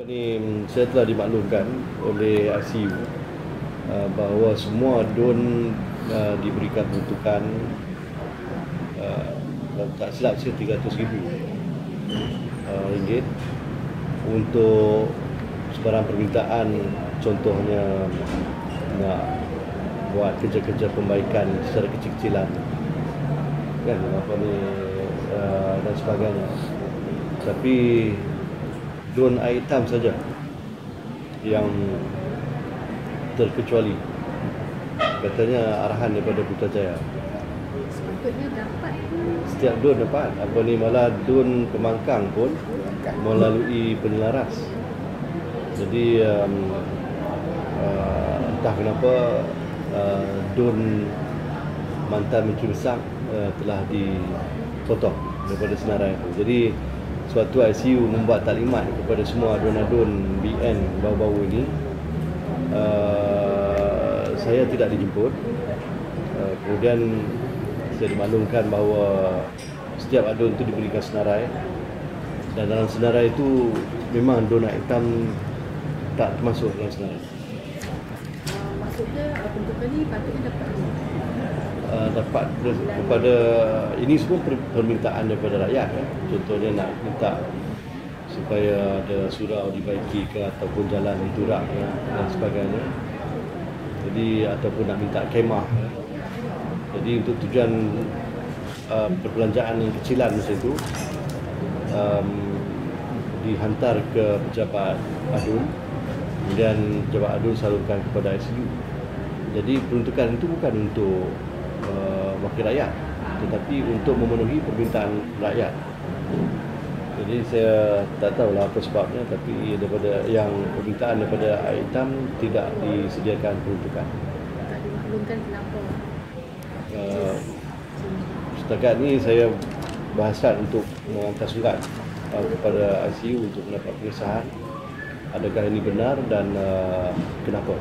Ini saya telah dimaklumkan oleh ICU uh, bahawa semua don uh, diberikan peruntukan uh, tak silap saya 300 ribu uh, ringgit untuk sebarang permintaan. Contohnya nak buat kerja-kerja pembaikan secara kecil-kecilan kan apa ni uh, dan sebagainya. Tapi don air hitam saja yang terkecuali. Katanya arahan daripada Putrajaya Sepatutnya dapat setiap don dapat. Apa ni malah don pemangkang pun melalui penyelaras jadi um, uh, entah kenapa uh, don mantan menteri besar uh, telah dipotong daripada senarai itu. Jadi suatu ICU membuat taklimat kepada semua adun-adun BN baru-baru ini. Uh, saya tidak dijemput. Uh, kemudian saya dimaklumkan bahawa setiap adun itu diberikan senarai. Dan dalam senarai itu memang donat hitam tak termasuk dalam senarai. Uh, maksudnya uh, peruntukan ni patutnya dapat dapat kepada ini semua permintaan daripada rakyat ya. contohnya nak minta supaya ada surau dibaiki ke ataupun jalan diturak ya, dan sebagainya jadi ataupun nak minta kemah ya. jadi untuk tujuan uh, perbelanjaan yang kecilan macam itu um, dihantar ke pejabat adun kemudian pejabat adun salurkan kepada ICU jadi peruntukan itu bukan untuk uh, wakil rakyat. Tetapi untuk memenuhi permintaan rakyat. Jadi saya tak tahulah apa sebabnya tapi daripada yang permintaan daripada air hitam tidak disediakan peruntukan. Tak dimaklumkan kenapa? Uh, setakat ni saya bahasan untuk menghantar surat uh, kepada ICU untuk mendapat pengesahan adakah ini benar dan uh, kenapa